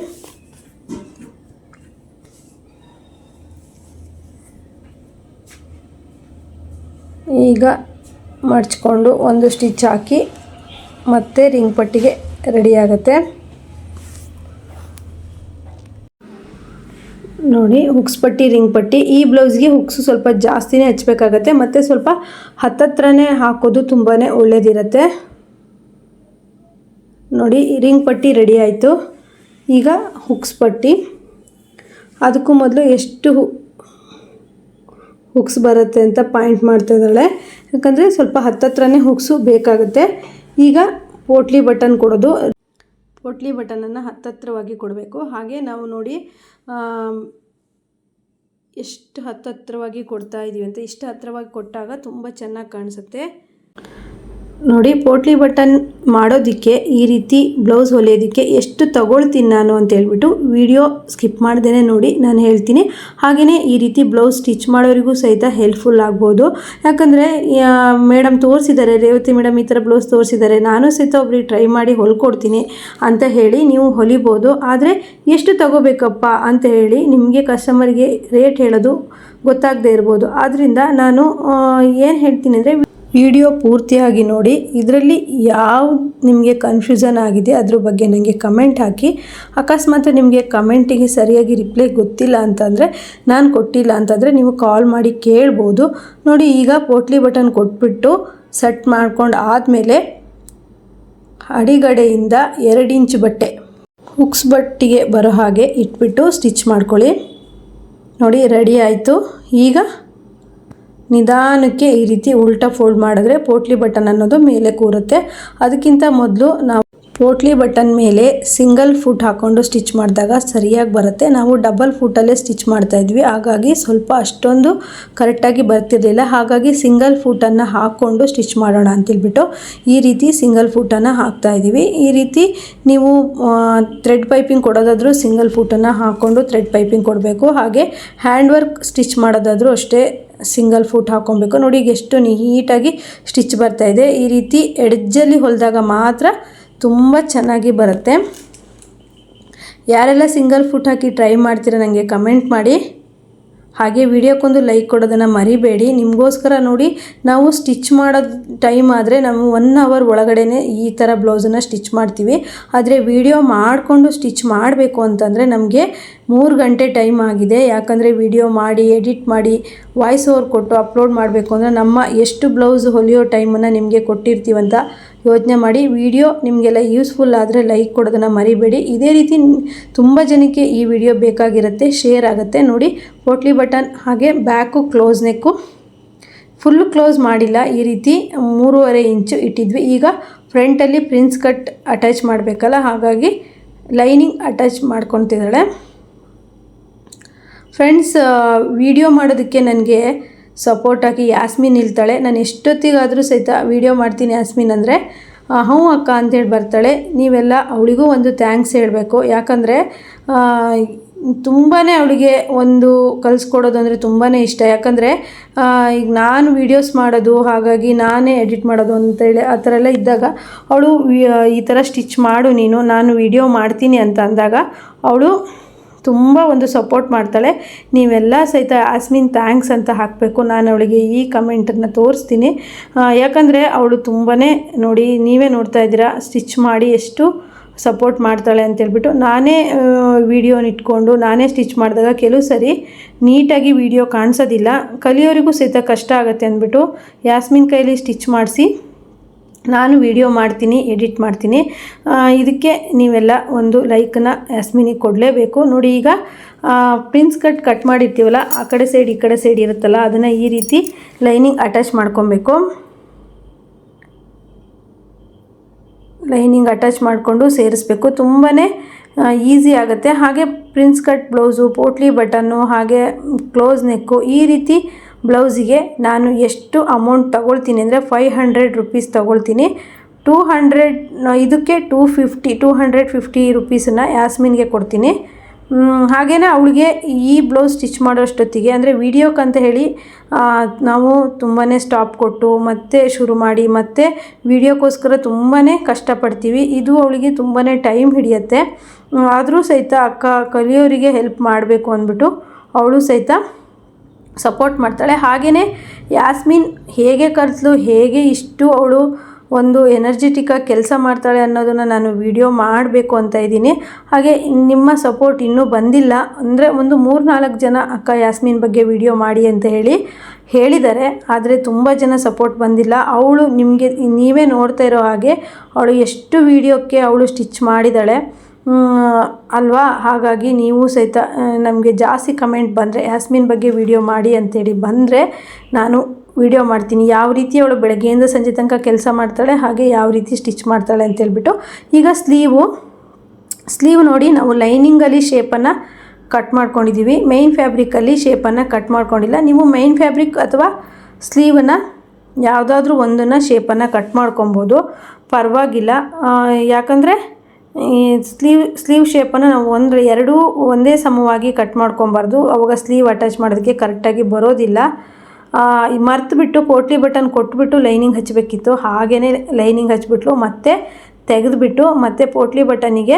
ಈಗ ಮಡ್ಚ್ಕೊಂಡು ಒಂದು ಸ್ಟಿಚ್ ಹಾಕಿ ಮತ್ತೆ ರಿಂಗ್ ಪಟ್ಟಿಗೆ ರೆಡಿ ಆಗುತ್ತೆ. ನೋಡಿ, ಹುಕ್ಸ್ ಪಟ್ಟಿ, ರಿಂಗ್ ಪಟ್ಟಿ. ಈ ಬ್ಲೌಸ್ಗೆ ಹುಕ್ಸ್ ಸ್ವಲ್ಪ ಜಾಸ್ತಿನೇ ಹಚ್ಚಬೇಕಾಗತ್ತೆ ಮತ್ತು ಸ್ವಲ್ಪ ಹತ್ತತ್ರನೇ ಹಾಕೋದು ತುಂಬಾ ಒಳ್ಳೆಯದಿರುತ್ತೆ ನೋಡಿ, ರಿಂಗ್ ಪಟ್ಟಿ ರೆಡಿ ಆಯಿತು. ಈಗ ಹುಕ್ಸ್ ಪಟ್ಟಿ. ಅದಕ್ಕೂ ಮೊದಲು ಎಷ್ಟು ಹುಕ್ಸ್ ಬರುತ್ತೆ ಅಂತ ಪಾಯಿಂಟ್ ಮಾಡ್ತಾ ಇದ್ದಾಳೆ. ಯಾಕಂದರೆ ಸ್ವಲ್ಪ ಹತ್ತತ್ರನೇ ಹುಕ್ಸು ಬೇಕಾಗುತ್ತೆ. ಈಗ ಪೋಟ್ಲಿ ಬಟನ್ ಕೊಡೋದು. ಪೋಟ್ಲಿ ಬಟನನ್ನು ಹತ್ತತ್ರವಾಗಿ ಕೊಡಬೇಕು. ಹಾಗೆ ನಾವು ನೋಡಿ ಎಷ್ಟು ಹತ್ತತ್ರವಾಗಿ ಕೊಡ್ತಾ ಇದ್ದೀವಿ ಅಂತ. ಇಷ್ಟು ಹತ್ತಿರವಾಗಿ ಕೊಟ್ಟಾಗ ತುಂಬ ಚೆನ್ನಾಗಿ ಕಾಣಿಸುತ್ತೆ. ನೋಡಿ, ಪೋಟ್ಲಿ ಬಟನ್ ಮಾಡೋದಕ್ಕೆ ಈ ರೀತಿ ಬ್ಲೌಸ್ ಹೊಲಿಯೋದಕ್ಕೆ ಎಷ್ಟು ತಗೊಳ್ತೀನಿ ನಾನು ಅಂತ ಹೇಳ್ಬಿಟ್ಟು ವಿಡಿಯೋ ಸ್ಕಿಪ್ ಮಾಡ್ದೇ ನೋಡಿ, ನಾನು ಹೇಳ್ತೀನಿ. ಹಾಗೆಯೇ ಈ ರೀತಿ ಬ್ಲೌಸ್ ಸ್ಟಿಚ್ ಮಾಡೋರಿಗೂ ಸಹಿತ ಹೆಲ್ಪ್ಫುಲ್ ಆಗ್ಬೋದು. ಯಾಕಂದರೆ ಮೇಡಮ್ ತೋರಿಸಿದ್ದಾರೆ, ರೇವತಿ ಮೇಡಮ್ ಈ ಥರ ಬ್ಲೌಸ್ ತೋರಿಸಿದ್ದಾರೆ, ನಾನು ಸಹಿತ ಒಬ್ರಿಗೆ ಟ್ರೈ ಮಾಡಿ ಹೊಲ್ಕೊಡ್ತೀನಿ ಅಂತ ಹೇಳಿ ನೀವು ಹೊಲಿಬೋದು. ಆದರೆ, ಎಷ್ಟು ತಗೋಬೇಕಪ್ಪ ಅಂತ ಹೇಳಿ ನಿಮಗೆ ಕಸ್ಟಮರ್ಗೆ ರೇಟ್ ಹೇಳೋದು ಗೊತ್ತಾಗದೇ ಇರ್ಬೋದು. ಆದ್ದರಿಂದ ನಾನು ಏನು ಹೇಳ್ತೀನಿ ಅಂದರೆ ವಿಡಿಯೋ ಪೂರ್ತಿಯಾಗಿ ನೋಡಿ. ಇದರಲ್ಲಿ ಯಾವ ನಿಮಗೆ ಕನ್ಫ್ಯೂಷನ್ ಆಗಿದೆ ಅದ್ರ ಬಗ್ಗೆ ನನಗೆ ಕಮೆಂಟ್ ಹಾಕಿ. ಅಕಸ್ಮಾತ್ ನಿಮಗೆ ಕಮೆಂಟಿಗೆ ಸರಿಯಾಗಿ ರಿಪ್ಲೈ ಗೊತ್ತಿಲ್ಲ ಅಂತಂದರೆ, ನಾನು ಕೊಟ್ಟಿಲ್ಲ ಅಂತಂದರೆ ನೀವು ಕಾಲ್ ಮಾಡಿ ಕೇಳ್ಬೋದು. ನೋಡಿ, ಈಗ ಪೋಟ್ಲಿ ಬಟನ್ ಕೊಟ್ಬಿಟ್ಟು ಸೆಟ್ ಮಾಡ್ಕೊಂಡು ಆದಮೇಲೆ ಅಡಿಗಡೆಯಿಂದ ಎರಡು ಇಂಚು ಬಟ್ಟೆ ಹುಕ್ಸ್ ಬಟ್ಟಿಗೆ ಬರೋ ಹಾಗೆ ಇಟ್ಬಿಟ್ಟು ಸ್ಟಿಚ್ ಮಾಡ್ಕೊಳ್ಳಿ. ನೋಡಿ ರೆಡಿ ಆಯಿತು. ಈಗ ನಿಧಾನಕ್ಕೆ ಈ ರೀತಿ ಉಲ್ಟಾ ಫೋಲ್ಡ್ ಮಾಡಿದ್ರೆ ಪೋಟ್ಲಿ ಬಟನ್ ಅನ್ನೋದು ಮೇಲೆ ಕೂರುತ್ತೆ. ಅದಕ್ಕಿಂತ ಮೊದಲು ನಾವು ಪೋಟ್ಲಿ ಬಟನ್ ಮೇಲೆ ಸಿಂಗಲ್ ಫುಟ್ ಹಾಕ್ಕೊಂಡು ಸ್ಟಿಚ್ ಮಾಡಿದಾಗ ಸರಿಯಾಗಿ ಬರುತ್ತೆ. ನಾವು ಡಬಲ್ ಫುಟಲ್ಲೇ ಸ್ಟಿಚ್ ಮಾಡ್ತಾಯಿದ್ವಿ ಹಾಗಾಗಿ ಸ್ವಲ್ಪ ಅಷ್ಟೊಂದು ಕರೆಕ್ಟಾಗಿ ಬರ್ತಿರಲಿಲ್ಲ. ಹಾಗಾಗಿ ಸಿಂಗಲ್ ಫುಟನ್ನು ಹಾಕ್ಕೊಂಡು ಸ್ಟಿಚ್ ಮಾಡೋಣ ಅಂತೇಳ್ಬಿಟ್ಟು ಈ ರೀತಿ ಸಿಂಗಲ್ ಫುಟನ್ನು ಹಾಕ್ತಾ ಇದ್ದೀವಿ. ಈ ರೀತಿ ನೀವು ಥ್ರೆಡ್ ಪೈಪಿಂಗ್ ಕೊಡೋದಾದರೂ ಸಿಂಗಲ್ ಫುಟನ್ನು ಹಾಕ್ಕೊಂಡು ಥ್ರೆಡ್ ಪೈಪಿಂಗ್ ಕೊಡಬೇಕು. ಹಾಗೆ ಹ್ಯಾಂಡ್ ವರ್ಕ್ ಸ್ಟಿಚ್ ಮಾಡೋದಾದರೂ ಅಷ್ಟೇ ಸಿಂಗಲ್ ಫುಟ್ ಹಾಕ್ಕೊಬೇಕು. ನೋಡಿ ಎಷ್ಟು ನೀಟಾಗಿ ಸ್ಟಿಚ್ ಬರ್ತಾಯಿದೆ ಈ ರೀತಿ ಎಡ್ಜಲ್ಲಿ ಹೊಲಿದಾಗ ಮಾತ್ರ ತುಂಬ ಚೆನ್ನಾಗಿ ಬರುತ್ತೆ. ಯಾರೆಲ್ಲ ಸಿಂಗಲ್ ಫುಟ್ ಹಾಕಿ ಟ್ರೈ ಮಾಡ್ತೀರಾ ನನಗೆ ಕಮೆಂಟ್ ಮಾಡಿ. ಹಾಗೆ ವಿಡಿಯೋಕ್ಕೊಂದು ಲೈಕ್ ಕೊಡೋದನ್ನು ಮರಿಬೇಡಿ. ನಿಮಗೋಸ್ಕರ ನೋಡಿ, ನಾವು ಸ್ಟಿಚ್ ಮಾಡೋದು ಟೈಮ್ ಆದರೆ ನಾವು ಒನ್ ಅವರ್ ಒಳಗಡೆನೆ ಈ ಥರ ಬ್ಲೌಸನ್ನು ಸ್ಟಿಚ್ ಮಾಡ್ತೀವಿ. ಆದರೆ ವಿಡಿಯೋ ಮಾಡಿಕೊಂಡು ಸ್ಟಿಚ್ ಮಾಡಬೇಕು ಅಂತಂದರೆ ನಮಗೆ ಮೂರು ಗಂಟೆ ಟೈಮ್ ಆಗಿದೆ. ಯಾಕಂದರೆ ವಿಡಿಯೋ ಮಾಡಿ, ಎಡಿಟ್ ಮಾಡಿ, ವಾಯ್ಸ್ ಓವರ್ ಕೊಟ್ಟು ಅಪ್ಲೋಡ್ ಮಾಡಬೇಕು ಅಂದರೆ ನಮ್ಮ ಎಷ್ಟು ಬ್ಲೌಸ್ ಹೊಲಿಯೋ ಟೈಮನ್ನು ನಿಮಗೆ ಕೊಟ್ಟಿರ್ತೀವಂತ ಯೋಚನೆ ಮಾಡಿ ವಿಡಿಯೋ ನಿಮಗೆಲ್ಲ ಯೂಸ್ಫುಲ್ ಆದರೆ ಲೈಕ್ ಕೊಡೋದನ್ನು ಮರಿಬೇಡಿ. ಇದೇ ರೀತಿ ತುಂಬ ಜನಕ್ಕೆ ಈ ವಿಡಿಯೋ ಬೇಕಾಗಿರುತ್ತೆ, ಶೇರ್ ಆಗುತ್ತೆ. ನೋಡಿ, ಪೋಟ್ಲಿ ಬಟನ್ ಹಾಗೆ back close neck. Full close ಮಾಡಿಲ್ಲ, ಈ ರೀತಿ ಮೂರುವರೆ ಇಂಚು ಇಟ್ಟಿದ್ವಿ. ಈಗ ಫ್ರಂಟಲ್ಲಿ ಪ್ರಿನ್ಸ್ ಕಟ್ ಅಟ್ಯಾಚ್ ಮಾಡಬೇಕಲ್ಲ, ಹಾಗಾಗಿ ಲೈನಿಂಗ್ ಅಟ್ಯಾಚ್ ಮಾಡ್ಕೊತಿದ್ದಾಳೆ. ಫ್ರೆಂಡ್ಸ್ ವಿಡಿಯೋ ಮಾಡೋದಕ್ಕೆ ನನಗೆ ಸಪೋರ್ಟ್ ಹಾಕಿ ಯಾಸ್ಮಿನ್ ನಿಲ್ತಾಳೆ. ನಾನು ಎಷ್ಟೊತ್ತಿಗಾದರೂ ಸಹಿತ ವೀಡಿಯೋ ಮಾಡ್ತೀನಿ ಯಾಸ್ಮಿನ್ ಅಂದರೆ. ಹ್ಞೂ ಅಕ್ಕ ಅಂತೇಳಿ ಬರ್ತಾಳೆ. ನೀವೆಲ್ಲ ಅವಳಿಗೂ ಒಂದು ಥ್ಯಾಂಕ್ಸ್ ಹೇಳಬೇಕು. ಯಾಕಂದರೆ ತುಂಬಾ ಅವಳಿಗೆ ಒಂದು ಕಲಿಸ್ಕೊಡೋದು ಅಂದರೆ ತುಂಬಾ ಇಷ್ಟ. ಯಾಕಂದರೆ ಈಗ ನಾನು ವೀಡಿಯೋಸ್ ಮಾಡೋದು, ಹಾಗಾಗಿ ನಾನೇ ಎಡಿಟ್ ಮಾಡೋದು ಅಂತೇಳಿ ಆ ಥರ ಎಲ್ಲ ಇದ್ದಾಗ ಅವಳು ಈ ಥರ ಸ್ಟಿಚ್ ಮಾಡು ನೀನು, ನಾನು ವೀಡಿಯೋ ಮಾಡ್ತೀನಿ ಅಂತ ಅಂದಾಗ ಅವಳು ತುಂಬ ಒಂದು ಸಪೋರ್ಟ್ ಮಾಡ್ತಾಳೆ. ನೀವೆಲ್ಲ ಸಹಿತ ಆಸ್ಮಿನ್ ಥ್ಯಾಂಕ್ಸ್ ಅಂತ ಹಾಕಬೇಕು. ನಾನು ಅವಳಿಗೆ ಈ ಕಮೆಂಟನ್ನು ತೋರಿಸ್ತೀನಿ. ಯಾಕಂದರೆ ಅವಳು ತುಂಬಾ ನೋಡಿ, ನೀವೇ ನೋಡ್ತಾ ಇದ್ದೀರಾ ಸ್ಟಿಚ್ ಮಾಡಿ ಎಷ್ಟು ಸಪೋರ್ಟ್ ಮಾಡ್ತಾಳೆ ಅಂತೇಳ್ಬಿಟ್ಟು ನಾನೇ ವೀಡಿಯೋನ ಇಟ್ಕೊಂಡು ನಾನೇ ಸ್ಟಿಚ್ ಮಾಡಿದಾಗ ಕೆಲವು ಸರಿ ನೀಟಾಗಿ ವಿಡಿಯೋ ಕಾಣಿಸೋದಿಲ್ಲ. ಕಲಿಯೋರಿಗೂ ಸಹಿತ ಕಷ್ಟ ಆಗುತ್ತೆ ಅಂದ್ಬಿಟ್ಟು ಯಾಸ್ಮಿನ್ ಕೈಲಿ ಸ್ಟಿಚ್ ಮಾಡಿಸಿ. ನಾನು ವಿಡಿಯೋ ಮಾಡ್ತೀನಿ ಎಡಿಟ್ ಮಾಡ್ತೀನಿ. ಇದಕ್ಕೆ ನೀವೆಲ್ಲ ಒಂದು ಲೈಕನ್ನ ಯಾಸ್ಮಿನಿಗೆ ಕೊಡಲೇಬೇಕು. ನೋಡಿ ಈಗ ಪ್ರಿನ್ಸ್ ಕಟ್ ಕಟ್ ಮಾಡಿರ್ತೀವಲ್ಲ, ಆ ಕಡೆ ಸೈಡ್ ಈ ಕಡೆ ಸೈಡ್ ಇರುತ್ತಲ್ಲ, ಅದನ್ನು ಈ ರೀತಿ ಲೈನಿಂಗ್ ಅಟ್ಯಾಚ್ ಮಾಡ್ಕೊಬೇಕು. ಲೈನಿಂಗ್ ಅಟ್ಯಾಚ್ ಮಾಡಿಕೊಂಡು ಸೇರಿಸ್ಬೇಕು. ತುಂಬಾ ಈಸಿ ಆಗುತ್ತೆ. ಹಾಗೆ ಪ್ರಿನ್ಸ್ ಕಟ್ ಬ್ಲೌಸು ಪೋಟ್ಲಿ ಬಟನ್ನು ಹಾಗೆ ಕ್ಲೋಸ್ ನೆಕ್ಕು ಈ ರೀತಿ ಬ್ಲೌಸಿಗೆ ನಾನು ಎಷ್ಟು ಅಮೌಂಟ್ ತಗೊಳ್ತೀನಿ ಅಂದರೆ ಫೈವ್ ಹಂಡ್ರೆಡ್ ರುಪೀಸ್ ತೊಗೊಳ್ತೀನಿ. ಟೂ ಹಂಡ್ರೆಡ್ ಇದಕ್ಕೆ two fifty two hundred fifty ರುಪೀಸನ್ನು ಯಾಸ್ಮಿನ್ಗೆ ಕೊಡ್ತೀನಿ. ಹಾಗೇ ಅವಳಿಗೆ ಈ ಬ್ಲೌಸ್ ಸ್ಟಿಚ್ ಮಾಡೋಷ್ಟೊತ್ತಿಗೆ, ಅಂದರೆ ವೀಡಿಯೋಕ್ಕಂತ ಹೇಳಿ ನಾವು ತುಂಬಾ ಸ್ಟಾಪ್ ಕೊಟ್ಟು ಮತ್ತೆ ಶುರು ಮಾಡಿ, ಮತ್ತೆ ವಿಡಿಯೋಕ್ಕೋಸ್ಕರ ತುಂಬಾ ಕಷ್ಟಪಡ್ತೀವಿ. ಇದು ಅವಳಿಗೆ ತುಂಬಾ ಟೈಮ್ ಹಿಡಿಯುತ್ತೆ. ಆದರೂ ಸಹಿತ ಅಕ್ಕ ಕಲಿಯೋರಿಗೆ ಹೆಲ್ಪ್ ಮಾಡಬೇಕು ಅಂದ್ಬಿಟ್ಟು, ಅವಳು ಸಹಿತ ಸಪೋರ್ಟ್ ಮಾಡ್ತಾಳೆ. ಹಾಗೆಯೇ ಯಾಸ್ಮಿನ್ ಹೇಗೆ ಕಲಿತ್ಲು, ಹೇಗೆ ಇಷ್ಟು ಅವಳು ಒಂದು ಎನರ್ಜೆಟಿಕ್ಕಾಗಿ ಕೆಲಸ ಮಾಡ್ತಾಳೆ ಅನ್ನೋದನ್ನು ನಾನು ವಿಡಿಯೋ ಮಾಡಬೇಕು ಅಂತ ಇದ್ದೀನಿ. ಹಾಗೆ ನಿಮ್ಮ ಸಪೋರ್ಟ್ ಇನ್ನೂ ಬಂದಿಲ್ಲ ಅಂದರೆ ಒಂದು ಮೂರು ನಾಲ್ಕು ಜನ ಅಕ್ಕ ಯಾಸ್ಮಿನ್ ಬಗ್ಗೆ ವಿಡಿಯೋ ಮಾಡಿ ಅಂತ ಹೇಳಿ ಹೇಳಿದ್ದಾರೆ. ಆದರೆ ತುಂಬ ಜನ ಸಪೋರ್ಟ್ ಬಂದಿಲ್ಲ. ಅವಳು ನಿಮಗೆ ನೀವೇ ನೋಡ್ತಾ ಇರೋ ಹಾಗೆ ಅವಳು ಎಷ್ಟು ವಿಡಿಯೋಕ್ಕೆ ಅವಳು ಸ್ಟಿಚ್ ಮಾಡಿದ್ದಾಳೆ. ಅಲ್ವಾ? ಹಾಗಾಗಿ ನೀವು ಸಹಿತ ನಮಗೆ ಜಾಸ್ತಿ ಕಮೆಂಟ್ ಬಂದರೆ ಯಾಸ್ಮಿನ್ ಬಗ್ಗೆ ವಿಡಿಯೋ ಮಾಡಿ ಅಂತೇಳಿ ಬಂದರೆ, ನಾನು ವಿಡಿಯೋ ಮಾಡ್ತೀನಿ. ಯಾವ ರೀತಿ ಅವಳು ಬೆಳಗ್ಗೆಯಿಂದ ಸಂಜೆ ತನಕ ಕೆಲಸ ಮಾಡ್ತಾಳೆ, ಹಾಗೆ ಯಾವ ರೀತಿ ಸ್ಟಿಚ್ ಮಾಡ್ತಾಳೆ ಅಂತೇಳ್ಬಿಟ್ಟು. ಈಗ ಸ್ಲೀವು ಸ್ಲೀವ್ ನೋಡಿ, ನಾವು ಲೈನಿಂಗಲ್ಲಿ ಶೇಪನ್ನು ಕಟ್ ಮಾಡ್ಕೊಂಡಿದ್ದೀವಿ ಮೈನ್ ಫ್ಯಾಬ್ರಿಕ್ಕಲ್ಲಿ ಶೇಪನ್ನು ಕಟ್ ಮಾಡ್ಕೊಂಡಿಲ್ಲ. ನೀವು ಮೈನ್ ಫ್ಯಾಬ್ರಿಕ್ ಅಥವಾ ಸ್ಲೀವನ್ನು ಯಾವುದಾದ್ರೂ ಒಂದನ್ನು ಶೇಪನ್ನು ಕಟ್ ಮಾಡ್ಕೊಬೋದು. ಪರವಾಗಿಲ್ಲ. ಯಾಕಂದರೆ ಈ ಸ್ಲೀವ್ ಸ್ಲೀವ್ ಶೇಪನ್ನು ನಾವು ಒಂದು ಎರಡೂ ಒಂದೇ ಸಮವಾಗಿ ಕಟ್ ಮಾಡ್ಕೊಬಾರ್ದು. ಅವಾಗ ಸ್ಲೀವ್ ಅಟ್ಯಾಚ್ ಮಾಡೋದಕ್ಕೆ ಕರೆಕ್ಟಾಗಿ ಬರೋದಿಲ್ಲ. ಮರ್ತು ಬಿಟ್ಟು ಪೋಟ್ಲಿ ಬಟನ್ ಕೊಟ್ಬಿಟ್ಟು ಲೈನಿಂಗ್ ಹಚ್ಚಬೇಕಿತ್ತು ಹಾಗೇ ಲೈನಿಂಗ್ ಹಚ್ಬಿಟ್ಲು. ಮತ್ತೆ ತೆಗೆದುಬಿಟ್ಟು ಮತ್ತೆ ಪೋಟ್ಲಿ ಬಟನಿಗೆ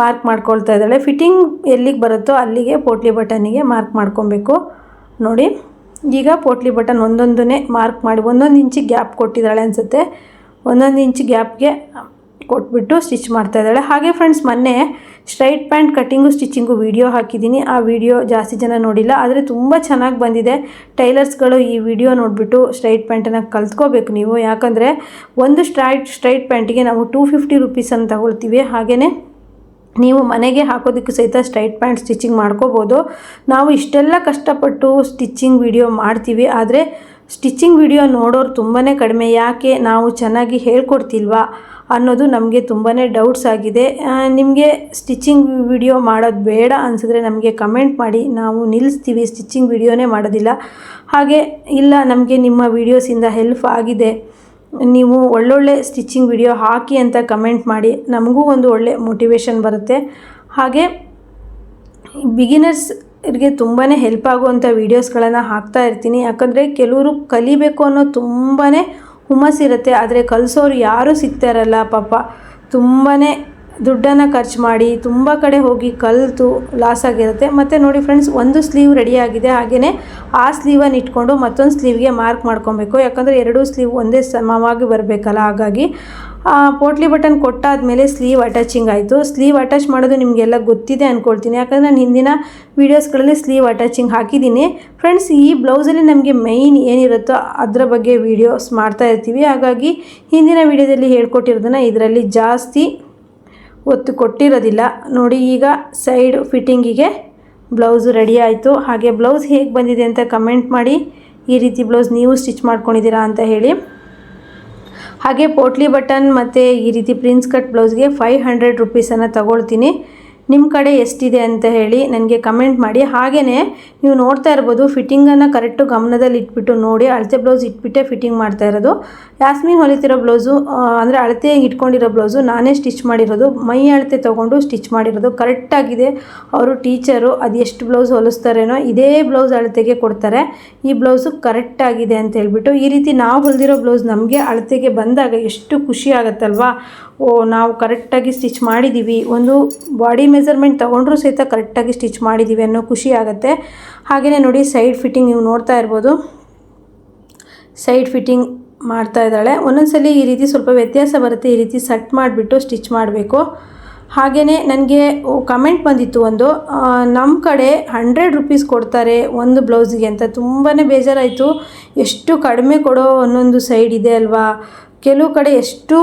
ಮಾರ್ಕ್ ಮಾಡ್ಕೊಳ್ತಾ ಇದ್ದಾಳೆ. ಫಿಟ್ಟಿಂಗ್ ಎಲ್ಲಿಗೆ ಬರುತ್ತೋ ಅಲ್ಲಿಗೆ ಪೋಟ್ಲಿ ಬಟನಿಗೆ ಮಾರ್ಕ್ ಮಾಡ್ಕೊಬೇಕು. ನೋಡಿ, ಈಗ ಪೋಟ್ಲಿ ಬಟನ್ ಒಂದೊಂದನ್ನೇ ಮಾರ್ಕ್ ಮಾಡಿ ಒಂದೊಂದು ಇಂಚಿಗೆ ಗ್ಯಾಪ್ ಕೊಟ್ಟಿದ್ದಾಳೆ ಅನಿಸುತ್ತೆ. ಒಂದೊಂದು ಇಂಚ್ ಗ್ಯಾಪ್ಗೆ ಕೊಟ್ಬಿಟ್ಟು ಸ್ಟಿಚ್ ಮಾಡ್ತಾ ಇದ್ದಾಳೆ. ಹಾಗೆ ಫ್ರೆಂಡ್ಸ್ ಮೊನ್ನೆ straight pant cutting stitching video ಹಾಕಿದ್ದೀನಿ. ಆ ವಿಡಿಯೋ ಜಾಸ್ತಿ ಜನ ನೋಡಿಲ್ಲ, ಆದರೆ ತುಂಬ ಚೆನ್ನಾಗಿ ಬಂದಿದೆ. ಟೈಲರ್ಸ್ಗಳು ಈ ವಿಡಿಯೋ ನೋಡಿಬಿಟ್ಟು ಸ್ಟ್ರೈಟ್ ಪ್ಯಾಂಟನ್ನು ಕಲ್ತ್ಕೋಬೇಕು ನೀವು. ಯಾಕಂದರೆ ಒಂದು ಸ್ಟ್ರೈಟ್ ಸ್ಟ್ರೈಟ್ ಪ್ಯಾಂಟಿಗೆ ನಾವು ಟೂ ಫಿಫ್ಟಿ ರುಪೀಸನ್ನು ತಗೊಳ್ತೀವಿ. ಹಾಗೆಯೇ ನೀವು ಮನೆಗೆ ಹಾಕೋದಕ್ಕೆ ಸಹಿತ ಸ್ಟ್ರೈಟ್ ಪ್ಯಾಂಟ್ ಸ್ಟಿಚಿಂಗ್ ಮಾಡ್ಕೋಬೋದು. ನಾವು ಇಷ್ಟೆಲ್ಲ ಕಷ್ಟಪಟ್ಟು ಸ್ಟಿಚಿಂಗ್ ವಿಡಿಯೋ ಮಾಡ್ತೀವಿ, ಆದರೆ ಸ್ಟಿಚಿಂಗ್ ವಿಡಿಯೋ ನೋಡೋರು ತುಂಬಾ ಕಡಿಮೆ. ಯಾಕೆ? ನಾವು ಚೆನ್ನಾಗಿ ಹೇಳ್ಕೊಡ್ತಿಲ್ವಾ? ಅನ್ನೋದು ನಮಗೆ ತುಂಬಾ ಡೌಟ್ಸ್ ಆಗಿದೆ. ನಿಮಗೆ ಸ್ಟಿಚಿಂಗ್ ವಿಡಿಯೋ ಮಾಡೋದು ಬೇಡ ಅನಿಸಿದ್ರೆ ನಮಗೆ ಕಮೆಂಟ್ ಮಾಡಿ. ನಾವು ನಿಲ್ಲಿಸ್ತೀವಿ ಸ್ಟಿಚಿಂಗ್ ವಿಡಿಯೋನೇ ಮಾಡೋದಿಲ್ಲ. ಹಾಗೆ ಇಲ್ಲ, ನಮಗೆ ನಿಮ್ಮ ವೀಡಿಯೋಸಿಂದ ಹೆಲ್ಪ್ ಆಗಿದೆ. ನೀವು ಒಳ್ಳೊಳ್ಳೆ ಸ್ಟಿಚಿಂಗ್ ವಿಡಿಯೋ ಹಾಕಿ ಅಂತ ಕಮೆಂಟ್ ಮಾಡಿ. ನಮಗೂ ಒಂದು ಒಳ್ಳೆ ಮೋಟಿವೇಶನ್ ಬರುತ್ತೆ. ಹಾಗೆ ಬಿಗಿನರ್ಸ್ಗೆ ತುಂಬಾ ಹೆಲ್ಪ್ ಆಗುವಂಥ ವೀಡಿಯೋಸ್ಗಳನ್ನು ಹಾಕ್ತಾ ಇರ್ತೀನಿ. ಯಾಕಂದರೆ ಕೆಲವರು ಕಲಿಬೇಕು ಅನ್ನೋ ತುಂಬಾ ಹುಮ್ಮಸ್ಸಿರುತ್ತೆ ಆದರೆ ಕಲಿಸೋರು ಯಾರೂ ಸಿಗ್ತಾರಲ್ಲ ಪಾಪ. ತುಂಬಾ ದುಡ್ಡನ್ನು ಖರ್ಚು ಮಾಡಿ, ತುಂಬ ಕಡೆ ಹೋಗಿ ಕಲಿತು ಲಾಸ್ ಆಗಿರುತ್ತೆ. ಮತ್ತು ನೋಡಿ ಫ್ರೆಂಡ್ಸ್ ಒಂದು ಸ್ಲೀವ್ ರೆಡಿ ಆಗಿದೆ. ಹಾಗೆಯೇ ಆ ಸ್ಲೀವನ್ನು ಇಟ್ಕೊಂಡು ಮತ್ತೊಂದು ಸ್ಲೀವ್ಗೆ ಮಾರ್ಕ್ ಮಾಡ್ಕೊಬೇಕು. ಯಾಕಂದರೆ ಎರಡೂ ಸ್ಲೀವ್ ಒಂದೇ ಸಮವಾಗಿ ಬರಬೇಕಲ್ಲ, ಹಾಗಾಗಿ ಪೋಟ್ಲಿ ಬಟನ್ ಕೊಟ್ಟಾದಮೇಲೆ ಸ್ಲೀವ್ ಅಟ್ಯಾಚಿಂಗ್ ಆಯಿತು. ಸ್ಲೀವ್ ಅಟ್ಯಾಚ್ ಮಾಡೋದು ನಿಮಗೆಲ್ಲ ಗೊತ್ತಿದೆ ಅಂದ್ಕೊಳ್ತೀನಿ ಯಾಕಂದರೆ ನಾನು ಹಿಂದಿನ ವೀಡಿಯೋಸ್ಗಳಲ್ಲಿ ಸ್ಲೀವ್ ಅಟ್ಯಾಚಿಂಗ್ ಹಾಕಿದ್ದೀನಿ. ಫ್ರೆಂಡ್ಸ್ ಈ ಬ್ಲೌಸಲ್ಲಿ ನಮಗೆ ಮೈನ್ ಏನಿರುತ್ತೋ ಅದರ ಬಗ್ಗೆ ವೀಡಿಯೋಸ್ ಮಾಡ್ತಾ ಇರ್ತೀವಿ. ಹಾಗಾಗಿ ಹಿಂದಿನ ವೀಡಿಯೋದಲ್ಲಿ ಹೇಳ್ಕೊಟ್ಟಿರೋದನ್ನು ಇದರಲ್ಲಿ ಜಾಸ್ತಿ ಒತ್ತು ಕೊಟ್ಟಿರೋದಿಲ್ಲ. ನೋಡಿ, ಈಗ ಸೈಡ್ ಫಿಟ್ಟಿಂಗಿಗೆ ಬ್ಲೌಸು ರೆಡಿ ಆಯಿತು. ಹಾಗೆ ಬ್ಲೌಸ್ ಹೇಗೆ ಬಂದಿದೆ ಅಂತ ಕಮೆಂಟ್ ಮಾಡಿ. ಈ ರೀತಿ ಬ್ಲೌಸ್ ನೀವು ಸ್ಟಿಚ್ ಮಾಡ್ಕೊಂಡಿದ್ದೀರಾ ಅಂತ ಹೇಳಿ. ಹಾಗೆ ಪೋಟ್ಲಿ ಬಟನ್ ಮತ್ತು ಈ ರೀತಿ ಪ್ರಿನ್ಸ್ ಕಟ್ ಬ್ಲೌಸ್ಗೆ ಫೈವ್ ಹಂಡ್ರೆಡ್ ರುಪೀಸನ್ನು ತಗೊಳ್ತೀನಿ. ನಿಮ್ಮ ಕಡೆ ಎಷ್ಟಿದೆ ಅಂತ ಹೇಳಿ ನನಗೆ ಕಮೆಂಟ್ ಮಾಡಿ. ಹಾಗೆಯೇ ನೀವು ನೋಡ್ತಾ ಇರ್ಬೋದು ಫಿಟ್ಟಿಂಗನ್ನು ಕರೆಕ್ಟು ಗಮನದಲ್ಲಿ ಇಟ್ಬಿಟ್ಟು ನೋಡಿ, ಅಳತೆ ಬ್ಲೌಸ್ ಇಟ್ಬಿಟ್ಟೆ ಫಿಟ್ಟಿಂಗ್ ಮಾಡ್ತಾ ಇರೋದು. ಯಾಸ್ಮಿನ್ ಹೊಲಿತಿರೋ ಬ್ಲೌಸು ಅಂದರೆ ಅಳತೆ ಇಟ್ಕೊಂಡಿರೋ ಬ್ಲೌಸು ನಾನೇ ಸ್ಟಿಚ್ ಮಾಡಿರೋದು. ಮೈ ಅಳತೆ ತೊಗೊಂಡು ಸ್ಟಿಚ್ ಮಾಡಿರೋದು. ಕರೆಕ್ಟಾಗಿದೆ ಅವರು ಟೀಚರು ಅದು ಎಷ್ಟು ಬ್ಲೌಸ್ ಹೊಲಿಸ್ತಾರೇನೋ ಇದೇ ಬ್ಲೌಸ್ ಅಳತೆಗೆ ಕೊಡ್ತಾರೆ. ಈ ಬ್ಲೌಸು ಕರೆಕ್ಟಾಗಿದೆ ಅಂತ ಹೇಳ್ಬಿಟ್ಟು ಈ ರೀತಿ ನಾವು ಹೊಲಿದಿರೋ ಬ್ಲೌಸ್ ನಮಗೆ ಅಳತೆಗೆ ಬಂದಾಗ ಎಷ್ಟು ಖುಷಿ ಆಗುತ್ತಲ್ವಾ? ಓ, ನಾವು ಕರೆಕ್ಟಾಗಿ ಸ್ಟಿಚ್ ಮಾಡಿದ್ದೀವಿ ಒಂದು ಬಾಡಿ ಮೆಜರ್ಮೆಂಟ್ ತೊಗೊಂಡ್ರೂ ಸಹಿತ ಕರೆಕ್ಟಾಗಿ ಸ್ಟಿಚ್ ಮಾಡಿದ್ದೀವಿ ಅನ್ನೋ ಖುಷಿ ಆಗುತ್ತೆ. ಹಾಗೆಯೇ ನೋಡಿ ಸೈಡ್ ಫಿಟ್ಟಿಂಗ್ ನೀವು ನೋಡ್ತಾ ಇರ್ಬೋದು. ಸೈಡ್ ಫಿಟ್ಟಿಂಗ್ ಮಾಡ್ತಾ ಇದ್ದಾಳೆ. ಒಂದೊಂದ್ಸಲಿ ಈ ರೀತಿ ಸ್ವಲ್ಪ ವ್ಯತ್ಯಾಸ ಬರುತ್ತೆ, ಈ ರೀತಿ ಸಟ್ ಮಾಡಿಬಿಟ್ಟು ಸ್ಟಿಚ್ ಮಾಡಬೇಕು. ಹಾಗೆಯೇ ನನಗೆ ಕಮೆಂಟ್ ಬಂದಿತ್ತು ಒಂದು ನಮ್ಮ ಕಡೆ ಹಂಡ್ರೆಡ್ ರುಪೀಸ್ ಕೊಡ್ತಾರೆ ಒಂದು ಬ್ಲೌಸಿಗೆ ಅಂತ. ತುಂಬಾ ಬೇಜಾರಾಯಿತು. ಎಷ್ಟು ಕಡಿಮೆ ಕೊಡೋ ಒಂದೊಂದು ಸೈಡ್ ಇದೆ ಅಲ್ವಾ? ಕೆಲವು ಕಡೆ ಎಷ್ಟು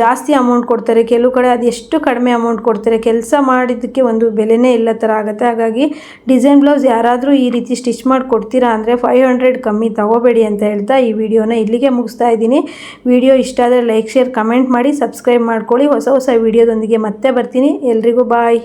ಜಾಸ್ತಿ ಅಮೌಂಟ್ ಕೊಡ್ತಾರೆ. ಕೆಲವು ಕಡೆ ಅದು ಎಷ್ಟು ಕಡಿಮೆ ಅಮೌಂಟ್ ಕೊಡ್ತಾರೆ. ಕೆಲಸ ಮಾಡಿದ್ದಕ್ಕೆ ಒಂದು ಬೆಲೆನೇ ಇಲ್ಲ ಥರ ಆಗುತ್ತೆ. ಹಾಗಾಗಿ ಡಿಸೈನ್ ಬ್ಲೌಸ್ ಯಾರಾದರೂ ಈ ರೀತಿ ಸ್ಟಿಚ್ ಮಾಡಿ ಕೊಡ್ತೀರಾ ಅಂದರೆ ಫೈವ್ ಹಂಡ್ರೆಡ್ ಕಮ್ಮಿ ತಗೋಬೇಡಿ ಅಂತ ಹೇಳ್ತಾ ಈ ವಿಡಿಯೋನ ಇಲ್ಲಿಗೆ ಮುಗಿಸ್ತಾ ಇದ್ದೀನಿ. ವಿಡಿಯೋ ಇಷ್ಟ ಆದರೆ ಲೈಕ್ ಶೇರ್ ಕಮೆಂಟ್ ಮಾಡಿ ಸಬ್ಸ್ಕ್ರೈಬ್ ಮಾಡ್ಕೊಳ್ಳಿ. ಹೊಸ ಹೊಸ ವಿಡಿಯೋದೊಂದಿಗೆ ಮತ್ತೆ ಬರ್ತೀನಿ. ಎಲ್ರಿಗೂ ಬಾಯ್